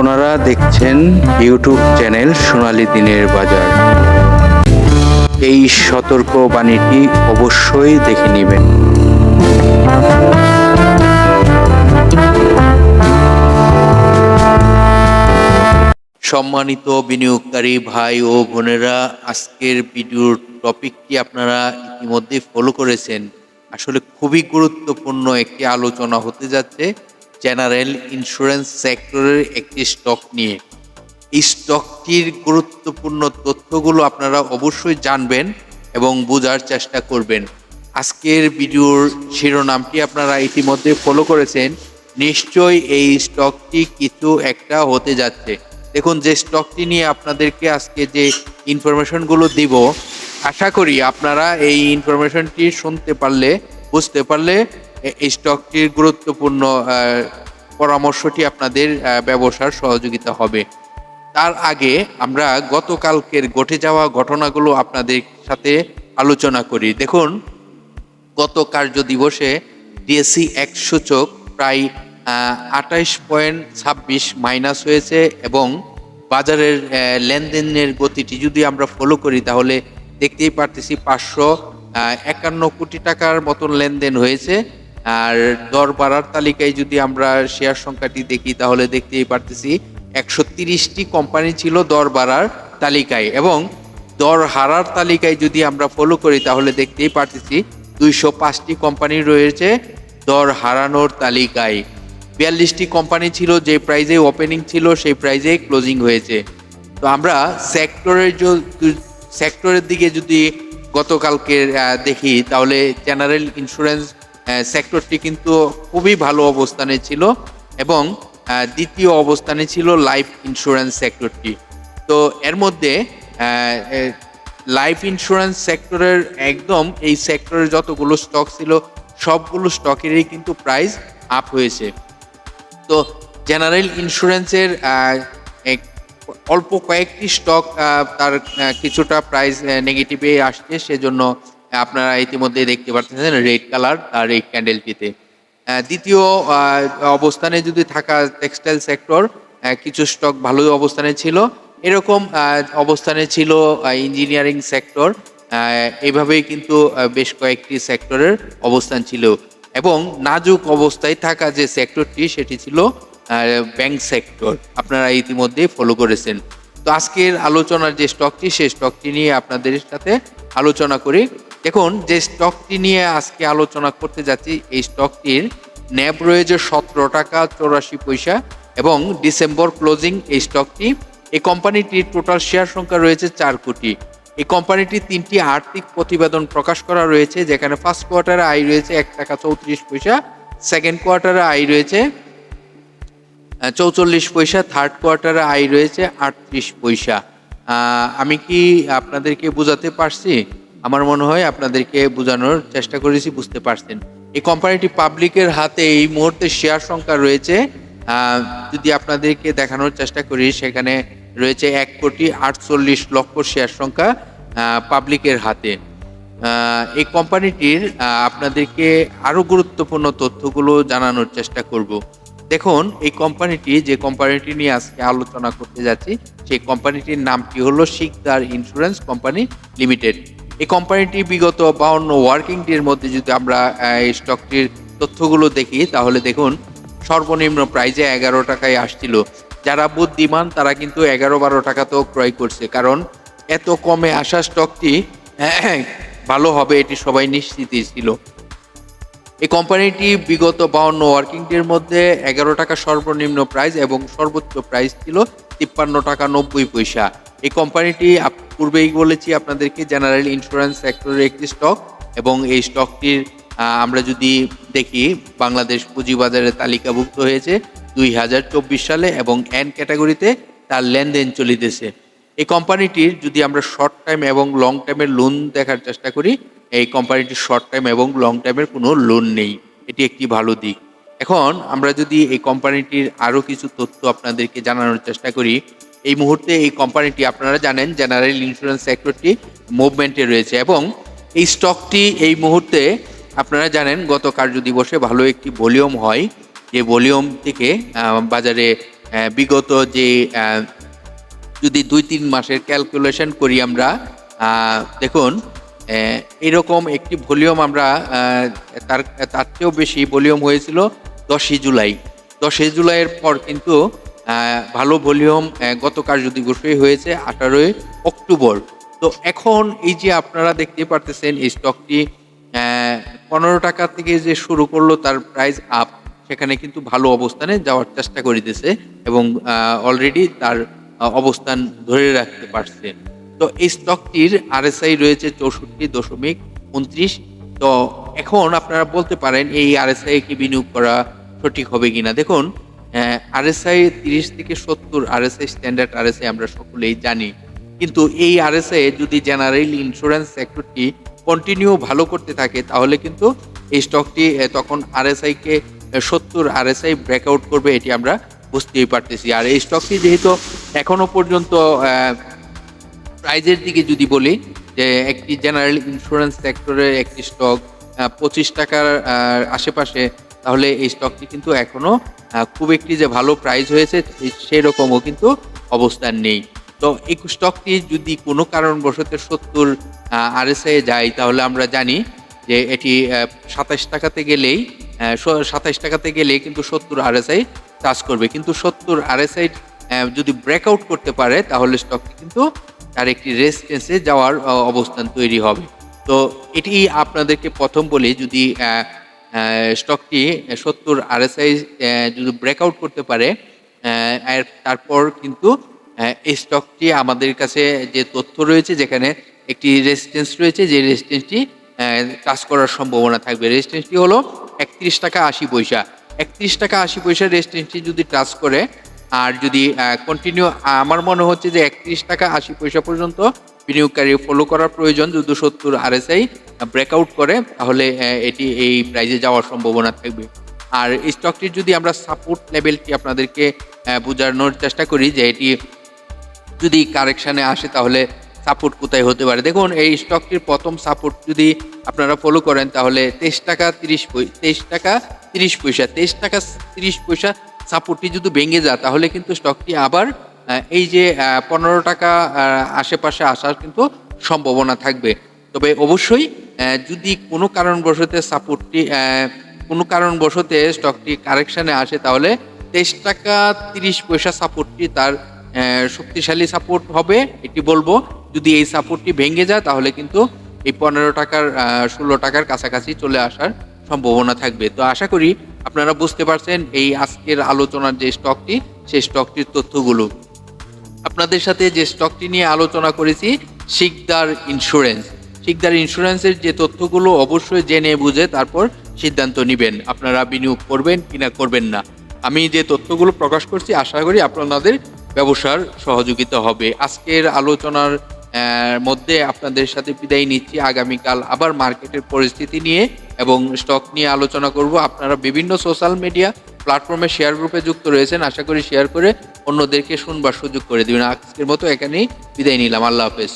আপনারা দেখছেন YouTube channel সোনালি দিনের বাজার। এই সতর্ক বাণীটি অবশ্যই দেখে নেবেন। সম্মানিত বিনিয়োগকারী ভাই ও বোনেরা, আজকের ভিডিওর টপিকটি আপনারা ইতিমধ্যে ফলো করেছেন। আসলে খুবই গুরুত্বপূর্ণ একটি আলোচনা হতে যাচ্ছে। জেনারেল ইন্স্যুরেন্স সেক্টরের একটি স্টক নিয়ে। এই স্টকটির গুরুত্বপূর্ণ তথ্যগুলো আপনারা অবশ্যই জানবেন এবং বোঝার চেষ্টা করবেন। আজকের ভিডিওর শিরোনামটি আপনারা ইতিমধ্যে ফলো করেছেন। নিশ্চয়ই এই স্টকটি কিছু একটা হতে যাচ্ছে। দেখুন, যে স্টকটি নিয়ে আপনাদেরকে আজকে যে ইনফরমেশনগুলো দিব, আশা করি আপনারা এই ইনফরমেশনটি শুনতে পারলে, বুঝতে পারলে এই স্টকটির গুরুত্বপূর্ণ পরামর্শটি আপনাদের ব্যবসার সহযোগিতা হবে। তার আগে আমরা গতকালকের ঘটে যাওয়া ঘটনাগুলো আপনাদের সাথে আলোচনা করি। দেখুন, গত কার্য দিবসে ডিএসসি এক সূচক প্রায় আঠাইশ পয়েন্ট ছাব্বিশ মাইনাস হয়েছে এবং বাজারের লেনদেনের গতিটি যদি আমরা ফলো করি, তাহলে দেখতেই পারতেছি পাঁচশো একান্ন কোটি টাকার মতন লেনদেন হয়েছে। আর দর বাড়ার তালিকায় যদি আমরা শেয়ার সংখ্যাটি দেখি, তাহলে দেখতেই পারতেছি একশো তিরিশটি কোম্পানি ছিল দর বাড়ার তালিকায় এবং দর হারার তালিকায় যদি আমরা ফলো করি, তাহলে দেখতেই পারতেছি দুইশো পাঁচটি কোম্পানি রয়েছে দর হারানোর তালিকায়। বিয়াল্লিশটি কোম্পানি ছিল, যে প্রাইজে ওপেনিং ছিল, সেই প্রাইজে ক্লোজিং হয়েছে। তো আমরা সেক্টরের সেক্টরের দিকে যদি গতকালকে দেখি, তাহলে জেনারেল ইন্স্যুরেন্স সেক্টরটি কিন্তু খুবই ভালো অবস্থানে ছিল এবং দ্বিতীয় অবস্থানে ছিল লাইফ ইন্স্যুরেন্স সেক্টরটি তো এর মধ্যে লাইফ ইন্স্যুরেন্স সেক্টরের একদম এই সেক্টরের যতগুলো স্টক ছিল, সবগুলো স্টকেরই কিন্তু প্রাইস আপ হয়েছে। তো জেনারেল ইন্স্যুরেন্সের অল্প কয়েকটি স্টক তার কিছুটা প্রাইস নেগেটিভে আসছে, সেজন্য আপনারা ইতিমধ্যে দেখতে পাচ্ছেন রেড কালার আর এই ক্যান্ডেলটিতে। দ্বিতীয় অবস্থানে যদি থাকা টেক্সটাইল সেক্টর কিছু স্টক ভালো অবস্থানে ছিল। এরকম অবস্থানে ছিল ইঞ্জিনিয়ারিং সেক্টর। এইভাবেই কিন্তু বেশ কয়েকটি সেক্টরের অবস্থান ছিল। এবং নাজুক অবস্থায় থাকা যে সেক্টরটি, সেটি ছিল ব্যাংক সেক্টর। আপনারা ইতিমধ্যে ফলো করেছেন। তো আজকের আলোচনার যে স্টকটি, সেই স্টকটি নিয়ে আপনাদের সাথে আলোচনা করি। দেখুন, যে স্টকটি নিয়ে আজকে আলোচনা করতে যাচ্ছি, এই স্টকটির ন্যাব রয়েছে সতেরো টাকা চৌরাশি পয়সা এবং ডিসেম্বর ক্লোজিং এই স্টকটি এই কোম্পানিটির টোটাল শেয়ার সংখ্যা রয়েছে চার কোটি। এই কোম্পানিটির তিনটি আর্থিক প্রতিবেদন প্রকাশ করা রয়েছে, যেখানে ফার্স্ট কোয়ার্টারে আয় রয়েছে এক টাকা চৌত্রিশ পয়সা সেকেন্ড কোয়ার্টারে আয় রয়েছে চৌচল্লিশ পয়সা থার্ড কোয়ার্টারে আয় রয়েছে আটত্রিশ পয়সা। আমি কি আপনাদেরকে বোঝাতে পারছি? আমার মনে হয় আপনাদেরকে বোঝানোর চেষ্টা করেছি, বুঝতে পারছেন। এই কোম্পানিটি পাবলিকের হাতে এই মুহূর্তে শেয়ার সংখ্যা রয়েছে। যদি আপনাদেরকে দেখানোর চেষ্টা করি, সেখানে রয়েছে এক কোটি আটচল্লিশ লক্ষ শেয়ার সংখ্যা পাবলিকের হাতে। এই কোম্পানিটির আপনাদেরকে আরও গুরুত্বপূর্ণ তথ্যগুলো জানানোর চেষ্টা করব। দেখুন, এই কোম্পানিটি যে কোম্পানিটি নিয়ে আজকে আলোচনা করতে যাচ্ছি, সেই কোম্পানিটির নামটি হলো শিকদার ইন্স্যুরেন্স কোম্পানি লিমিটেড। এই কোম্পানিটি বিগত বাউন্ন ওয়ার্কিং ডের মধ্যে যদি আমরা এই স্টকটির তথ্যগুলো দেখি, তাহলে দেখুন, সর্বনিম্ন প্রাইজে এগারো টাকায় আসছিল। যারা বুদ্ধিমান, তারা কিন্তু এগারো বারো টাকাতেও ক্রয় করছে। কারণ, এত কমে আসা স্টকটি ভালো হবে, এটি সবাই নিশ্চিতই ছিল। এই কোম্পানিটি বিগত বাউন্ন ওয়ার্কিং ডের মধ্যে এগারো টাকা সর্বনিম্ন প্রাইস এবং সর্বোচ্চ প্রাইস ছিল তিপ্পান্ন টাকা নব্বই পয়সা। এই কোম্পানিটি পূর্বেই বলেছি আপনাদেরকে জেনারেল ইন্স্যুরেন্স সেক্টরের একটি স্টক এবং এই স্টকটির আমরা যদি দেখি, বাংলাদেশ পুঁজিবাজারে তালিকাভুক্ত হয়েছে দুই হাজার চব্বিশ সালে এবং এন ক্যাটাগরিতে তার লেনদেন চলিতেছে। এই কোম্পানিটির যদি আমরা শর্ট টাইম এবং লং টাইমের লোন দেখার চেষ্টা করি, এই কোম্পানিটির শর্ট টাইম এবং লং টাইমের কোনো লোন নেই। এটি একটি ভালো দিক। এখন আমরা যদি এই কোম্পানিটির আরও কিছু তথ্য আপনাদেরকে জানানোর চেষ্টা করি এই মুহূর্তে এই কোম্পানিটি আপনারা জানেন জেনারেল ইন্স্যুরেন্স সেক্টরটি মুভমেন্টে রয়েছে এবং এই স্টকটি এই মুহূর্তে আপনারা জানেন গত কার্য দিবসে ভালো একটি ভলিউম হয়। যে ভলিউম থেকে বাজারে বিগত যে যদি দুই তিন মাসের ক্যালকুলেশন করি আমরা দেখুন এরকম একটি ভলিউম আমরা তার তার চেয়েও বেশি ভলিউম হয়েছিল দশই জুলাই। দশই জুলাইয়ের পর কিন্তু ভালো ভলিউম আহ, গত কার্যদিবসে হয়েছে আঠারোই অক্টোবর। তো এখন এই যে আপনারা দেখতে পারতেছেন এই স্টকটি পনেরো টাকা থেকে যে শুরু করল তার প্রাইস আপ সেখানে কিন্তু ভালো অবস্থানে যাওয়ার চেষ্টা করিতেছে এবং অলরেডি তার অবস্থান ধরে রাখতে পারছে। তো এই স্টকটির আরএসআই রয়েছে চৌষট্টি দশমিক উনত্রিশ। তো এখন আপনারা বলতে পারেন এই আরএসআই কি বিনিয়োগ করা সঠিক হবে কিনা। দেখুন আরএসআই তিরিশ থেকে সত্তর আরএসআই স্ট্যান্ডার্ড আরএসআই আমরা সকলেই জানি। কিন্তু এই আরএসআই যদি জেনারেল ইন্স্যুরেন্স সেক্টরটি কন্টিনিউ ভালো করতে থাকে, তাহলে কিন্তু এই স্টকটি তখন আরএসআই কে সত্তর আরএসআই ব্রেকআউট করবে, এটি আমরা বুঝতেই পারতেছি। আর এই স্টকটি যেহেতু এখনও পর্যন্ত প্রাইজের দিকে যদি বলি, যে একটি জেনারেল ইন্স্যুরেন্স সেক্টরের একটি স্টক পঁচিশ টাকার আশেপাশে তাহলে এই স্টকটি কিন্তু এখনও আহ, খুব একটি যে ভালো প্রাইস হয়েছে সেই রকমও কিন্তু অবস্থান নেই। তো এই স্টকটি যদি কোনো কারণবশত সত্তর আরএসআই যায় তাহলে আমরা জানি যে এটি সাতাশ টাকাতে গেলেই সাতাশ টাকাতে গেলেই কিন্তু সত্তর আরএসআই টাচ করবে। কিন্তু সত্তর আরএসআই যদি ব্রেকআউট করতে পারে তাহলে স্টকটি কিন্তু তার একটি রেসিস্টেন্সে যাওয়ার অবস্থান তৈরি হবে। তো এটি আপনাদেরকে প্রথম বলি যদি স্টকটি সত্তর আরএসআই যদি ব্রেকআউট করতে পারে তারপর কিন্তু এই স্টকটি আমাদের কাছে যে তথ্য রয়েছে, যেখানে একটি রেজিস্টেন্স রয়েছে, যে রেজিস্টেন্সটি কাজ করার সম্ভাবনা থাকবে। রেসিস্টেন্সটি হলো একত্রিশ টাকা আশি পয়সা। একত্রিশ টাকা আশি পয়সা রেসিস্টেন্সটি যদি টাচ করে আর যদি কন্টিনিউ আমার মনে হচ্ছে যে একত্রিশ টাকা আশি পয়সা পর্যন্ত বিনিয়োগকারী ফলো করার প্রয়োজন। যদি সত্তর আরএসআই ব্রেকআউট করে, তাহলে এটি এই প্রাইজে যাওয়ার সম্ভাবনা থাকবে। আর স্টকটির যদি আমরা সাপোর্ট লেভেলটি আপনাদেরকে বোঝানোর চেষ্টা করি যে এটি যদি কারেকশানে আসে, তাহলে সাপোর্ট কোথায় হতে পারে। দেখুন, এই স্টকটির প্রথম সাপোর্ট যদি আপনারা ফলো করেন, তাহলে তেইশ টাকা তিরিশ তেইশ টাকা তিরিশ পয়সা, তেইশ টাকা তিরিশ পয়সা সাপোর্টটি যদি ভেঙে যায়, তাহলে কিন্তু স্টকটি আবার এই যে পনেরো টাকা আশেপাশে আসার কিন্তু সম্ভাবনা থাকবে। তবে অবশ্যই যদি কোনো কারণবশত সাপোর্টটি কোনো কারণবশতে স্টকটি কারেকশানে আসে, তাহলে তেইশ টাকা তিরিশ পয়সা সাপোর্টটি তার শক্তিশালী সাপোর্ট হবে। এটি বলব, যদি এই সাপোর্টটি ভেঙে যায়, তাহলে কিন্তু এই পনেরো টাকার ষোলো টাকার কাছাকাছি চলে আসার সম্ভাবনা থাকবে। তো আশা করি আপনারা বুঝতে পারছেন এই আজকের আলোচনার যে স্টকটি, সেই স্টকটির তথ্যগুলো। আপনাদের সাথে যে স্টকটি নিয়ে আলোচনা করেছি, শিকদার ইন্স্যুরেন্স। শিকদার ইন্স্যুরেন্সের যে তথ্যগুলো অবশ্যই জেনে বুঝে তারপর সিদ্ধান্ত নেবেন, আপনারা বিনিয়োগ করবেন কিনা করবেন না। আমি যে তথ্যগুলো প্রকাশ করছি, আশা করি আপনাদের ব্যবসার সহযোগিতা হবে। আজকের আলোচনার মধ্যে আপনাদের সাথে বিদায় নিচ্ছি। আগামীকাল আবার মার্কেটের পরিস্থিতি নিয়ে এবং স্টক নিয়ে আলোচনা করব। আপনারা বিভিন্ন সোশ্যাল মিডিয়া প্ল্যাটফর্মে শেয়ার গ্রুপে যুক্ত রয়েছেন। আশা করি শেয়ার করে অন্যদেরকে শুনবার সুযোগ করে দেবেন। আজকের মতো এখানেই বিদায় নিলাম। আল্লাহ হাফেজ।